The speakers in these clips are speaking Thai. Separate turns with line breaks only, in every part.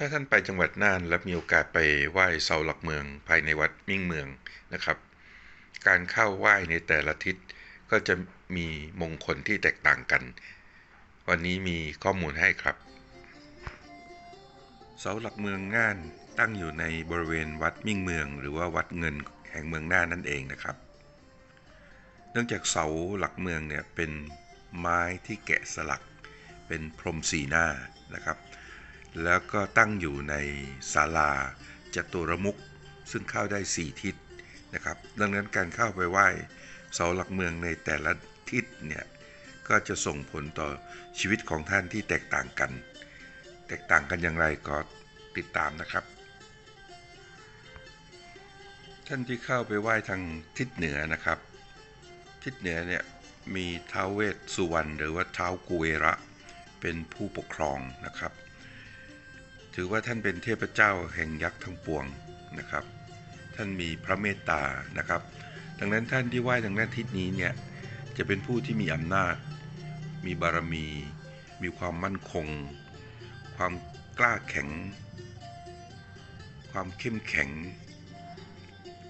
ถ้าท่านไปจังหวัดน่านและมีโอกาสไปไหว้เสาหลักเมือง ภายในวัดมิ่งเมืองนะครับ การเข้าไหว้ในแต่ละทิศก็จะมีมงคลที่แตกต่างกัน วันนี้มีข้อมูลให้ครับ เสาหลักเมืองน่านตั้งอยู่ในบริเวณวัดมิ่งเมือง หรือว่าวัดเงินแห่งเมืองน่านนั่นเองนะครับ เนื่องจากเสาหลักเมืองเนี่ยเป็นไม้ที่แกะสลัก เป็นพรมสีหน้านะครับ แล้วก็ตั้งอยู่ในศาลาจตุรมุขซึ่งเข้าได้ 4 ทิศนะครับ ดังนั้นการเข้าไปไหว้เสาหลักเมืองในแต่ละทิศเนี่ยก็จะส่งผลต่อชีวิตของท่านที่แตกต่างกัน แตกต่างกันอย่างไรก็ติดตามนะครับ ท่านที่เข้าไปไหว้ทางทิศเหนือนะครับ ทิศเหนือเนี่ยมีท้าวเวสสุวรรณหรือว่าท้าวกุเวระเป็นผู้ปกครองนะครับ ถือว่าท่านเป็นเทพเจ้าแห่งยักษ์ทั้งปวงนะครับ ท่านมีพระเมตตานะครับ ดังนั้นท่านที่ไหว้ทางด้านทิศนี้เนี่ยจะเป็นผู้ที่มีอำนาจ มีบารมี มีความมั่นคง ความกล้าแข็ง ความเข้มแข็ง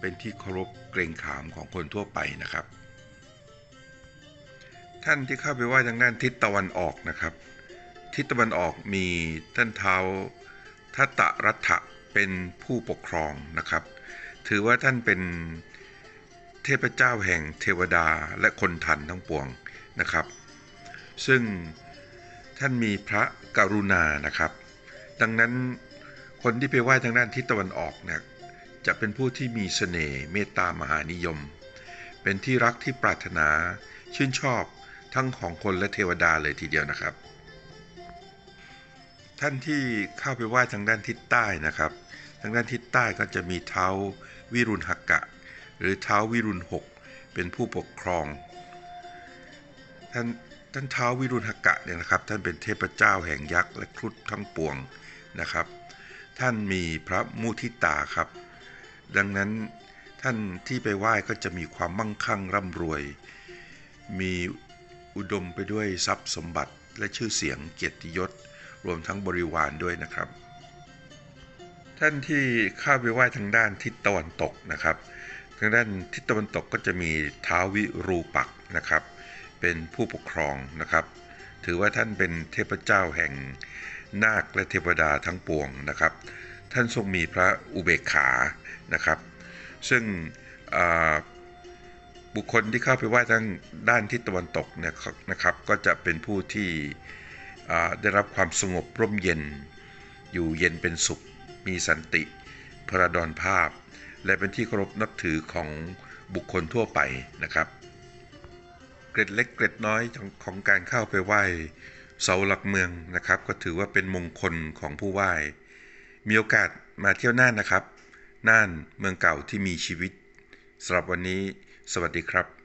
เป็นที่เคารพเกรงขามของคนทั่วไปนะครับ ท่านที่เข้าไปไหว้ทางด้านทิศตะวันออกนะครับ ทิศตะวันออกมีท่านเท้า ทัตตรัฐะเป็นผู้ปกครองนะครับ ถือว่าท่านเป็นเทพเจ้าแห่งเทวดาและคนทันทั้งปวงนะครับ ซึ่งท่านมีพระกรุณานะครับ ดังนั้นคนที่ไปไหว้ทางด้านทิศตะวันออกเนี่ยจะเป็นผู้ที่มีเสน่ห์เมตตามหานิยม เป็นที่รักที่ปรารถนาชื่นชอบทั้งของคนและเทวดาเลยทีเดียวนะครับ ท่านที่เข้าไปไหว้ทางด้านทิศใต้นะครับ ทางด้านทิศใต้ก็จะมีเท้าวิรุณหกะ หรือเท้าวิรุณหกเป็นผู้ปกครอง ท่านท่านเท้าวิรุณหกะเนี่ยนะครับ ท่านเป็นเทพเจ้าแห่งยักษ์และครุฑทั้งปวงนะครับ ท่านมีพระมุทิตาครับ ดังนั้นท่านที่ไปไหว้ก็จะมีความมั่งคั่งร่ำรวย มีอุดมไปด้วยทรัพย์สมบัติและชื่อเสียงเกียรติยศ รวมทั้งบริวารด้วยนะครับ ท่านที่เข้าไปไหว้ทางด้านทิศตะวันตกนะครับ ทางด้านทิศตะวันตกก็จะมีท้าววิรูปักนะครับ เป็นผู้ปกครองนะครับ ถือว่าท่านเป็นเทพเจ้าแห่งนาคและเทวดาทั้งปวงนะครับ ท่านทรงมีพระอุเบกขานะครับ ซึ่งบุคคลที่เข้าไปไหว้ทางด้านทิศตะวันตกเนี่ยนะครับ ก็จะเป็นผู้ที่ ได้รับความสงบร่มเย็น อยู่เย็นเป็นสุข มีสันติพระดอนภาพ และเป็นที่เคารพนับถือของบุคคลทั่วไปนะครับ เกร็ดเล็กเกร็ดน้อยของการเข้าไปไหว้เสาหลักเมืองนะครับ ก็ถือว่าเป็นมงคลของผู้ไหว้ มีโอกาสมาเที่ยวน่านนะครับ น่านเมืองเก่าที่มีชีวิตสำหรับวันนี้ สวัสดีครับ